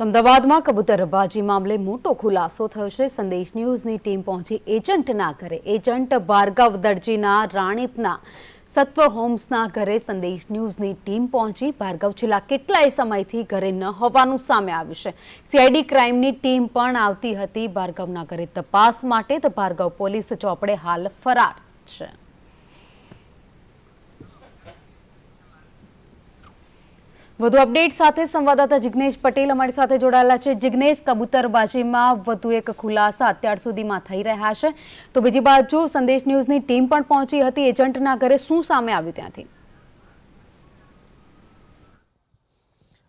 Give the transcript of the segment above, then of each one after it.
અમદાવાદમાં કબૂતરબાજી મામલે મોટો ખુલાસો થયો છે. સંદેશ ન્યૂઝની ટીમ પહોંચી એજન્ટના ઘરે. એજન્ટ ભાર્ગવ દરજીના, રાણીપના, સત્વ હોમ્સના ઘરે સંદેશ ન્યૂઝની ટીમ પહોંચી. ભાર્ગવ, છેલ્લા કેટલાય સમયથી ઘરે ન હોવાનું સામે આવ્યું છે. સીઆઈડી ક્રાઇમની ટીમ પણ આવતી હતી ભાર્ગવના ઘરે તપાસ માટે. તો ભાર્ગવ પોલીસ ચોપડે હાલ ફરાર છે. વધુ અપડેટ સાથે સંવાદદાતા જિગ્નેશ પટેલ અમારી સાથે જોડાયેલા છે. જિગ્નેશ, કબૂતરબાજીમાં વધુ એક ખુલાસા અત્યાર સુધીમાં થઈ રહ્યા છે. તો બીજી બાજુ સંદેશ ન્યૂઝની ટીમ પણ પહોંચી હતી. એજન્ટના ઘરે શું સામે આવ્યું ત્યાંથી?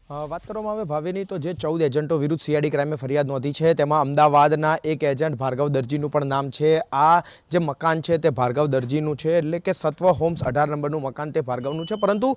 વાત કરવામાં આવે ભાવેની, તો જે ચૌદ એજન્ટો વિરુદ્ધ સીઆઈડી ક્રાઇમે ફરિયાદ નોંધી છે, તેમાં અમદાવાદના એક એજન્ટ ભાર્ગવ દરજીનું પણ નામ છે. આ જે મકાન છે તે ભાર્ગવ દરજીનું છે, એટલે કે સત્વ હોમ્સ અઢાર નંબરનું મકાન તે ભાર્ગવનું છે. પરંતુ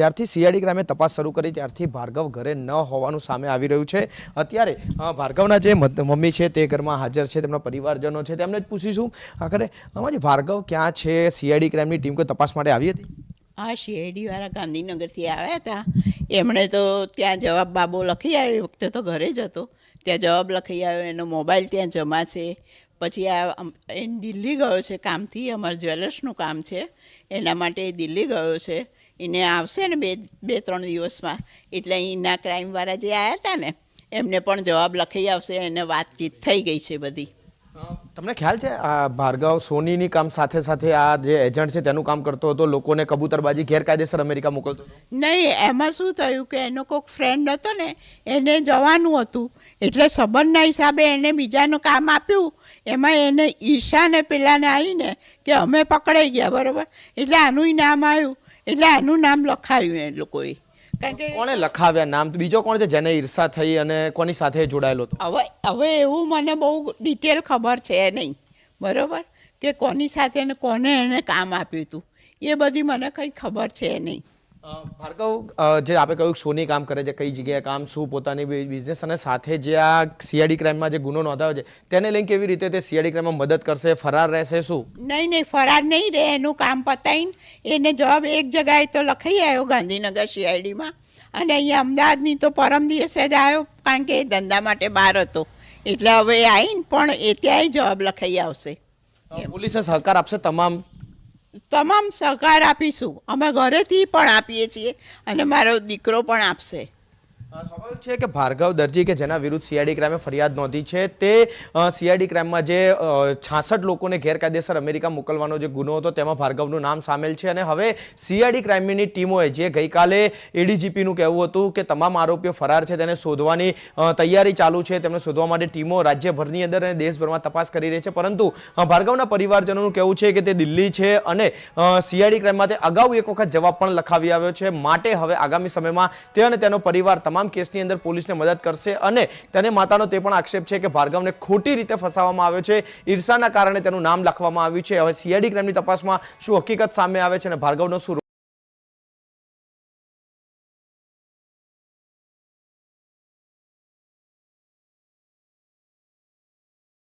જ્યારથી સીઆઈડી ક્રાઇમે તપાસ શરૂ કરી, ત્યારથી ભાર્ગવ ઘરે ન હોવાનું સામે આવી રહ્યું છે. અત્યારે ભાર્ગવના જે મમ્મી છે તે ઘરમાં હાજર છે, તેમના પરિવારજનો છે. તેમને જ પૂછીશું, આખરે અમારી ભાર્ગવ ક્યાં છે, સીઆઈડી ક્રાઇમની ટીમ કોઈ તપાસ માટે આવી હતી? આ શેરડીવાળા ગાંધીનગરથી આવ્યા હતા. એમણે તો ત્યાં જવાબ બાબો લખી આવ્યો એ વખતે તો ઘરે જ હતો. ત્યાં જવાબ લખી આવ્યો, એનો મોબાઈલ ત્યાં જમા છે. પછી આ એ દિલ્હી ગયો છે કામથી, અમારે જ્વેલર્સનું કામ છે. એના માટે એ દિલ્હી ગયો છે. એને આવશે ને બે બે, ત્રણ દિવસમાં. એટલે અહીંના ક્રાઇમવાળા જે આવ્યા હતા ને, એમને પણ જવાબ લખી આવશે, એને વાતચીત થઈ ગઈ છે બધી. તમને ખ્યાલ છે? આ ભાર્ગવ સોનીની કામ સાથે સાથે આ જે એજન્ટ છે તેનું કામ કરતો હતો, લોકોને કબૂતરબાજી ગેરકાયદેસર અમેરિકા મોકલતો નહીં, એમાં શું થયું કે એનો કોઈક ફ્રેન્ડ હતો ને, એને જવાનું હતું. એટલે સંબંધના હિસાબે એને બીજાનું કામ આપ્યું. એમાં એને ઈશાને પેલાને આવીને કે અમે પકડાઈ ગયા, બરાબર? એટલે આનું નામ આવ્યું. એટલે આનું નામ લખાયું એ લોકોએ. કોણે લખાવ્યા નામ? બીજો કોણ છે? જેને ઈર્ષા થઈ અને કોની સાથે જોડાયેલો હતો? હવે હવે એવું મને બહુ ડિટેલ ખબર છે નહીં. બરાબર? કે કોની સાથે ને કોને એને કામ આપ્યું હતું. એ બધી મને કંઈ ખબર છે નહીં. ભાર્ગવ જે આપણે કહ્યું સોની કામ કરે છે કઈ જગ્યાએ કામ શું પોતાની બિઝનેસ અને સાથે જે આ સીઆઈડી ક્રાઇમમાં જે ગુનો નોંધાયો છે તેને લઈને કેવી રીતે તે સીઆઈડી ક્રાઇમમાં મદદ કરશે ફરાર રહેશે શું? નહીં નહીં ફરાર નહીં રહે એનું કામ પતાવીને એને જવાબ એક જગાએ તો લખાઈ આવ્યો ગાંધીનગર સીઆઈડીમાં અને અહીંયા અમદાવાદની તો પરમ દિવસે જ આવ્યો કારણ કે એ ધંધા માટે બહાર હતો. એટલે હવે આવીને પણ એ ત્યાંય જવાબ લખાઈ આવશે. પોલીસે સહકાર આપશે તમામ તમામ સહકાર આપીશું. અમે ઘરેથી પણ આપીએ છીએ અને મારો દીકરો પણ આપશે. સ્વાભાવિક છે કે ભાર્ગવ દરજી કે જેના વિરુદ્ધ સીઆઈડી ક્રાઇમે ફરિયાદ નોંધી છે, તે સીઆઈડી ક્રાઇમમાં જે છાસઠ લોકોને ગેરકાયદેસર અમેરિકા મોકલવાનો જે ગુનો હતો, તેમાં ભાર્ગવનું નામ સામેલ છે અને હવે સીઆઈડી ક્રાઇમની ટીમોએ જે ગઈકાલે એડીજીપીનું કહેવું હતું કે તમામ આરોપીઓ ફરાર છે, તેને શોધવાની તૈયારી ચાલુ છે, તેમને શોધવા માટે ટીમો રાજ્યભરની અંદર અને દેશભરમાં તપાસ કરી રહી છે, પરંતુ ભાર્ગવના પરિવારજનોનું કહેવું છે કે તે દિલ્હી છે અને સીઆઈડી ક્રાઇમમાં તે અગાઉ એક વખત જવાબ પણ લખાવી આવ્યો છે, માટે હવે આગામી સમયમાં તે અને તેનો પરિવાર તમામ કેસની અંદર પોલીસને મદદ કરશે અને તેને માતાનો તે પણ આક્ષેપ છે કે ભાર્ગવને ખોટી રીતે ફસાવવામાં આવ્યો છે. ઈર્ષાના કારણે તેનું નામ લખવામાં આવ્યું છે. હવે સીઆઈડી ક્રાઇમની તપાસમાં શું હકીકત સામે આવે છે અને ભાર્ગવનો શું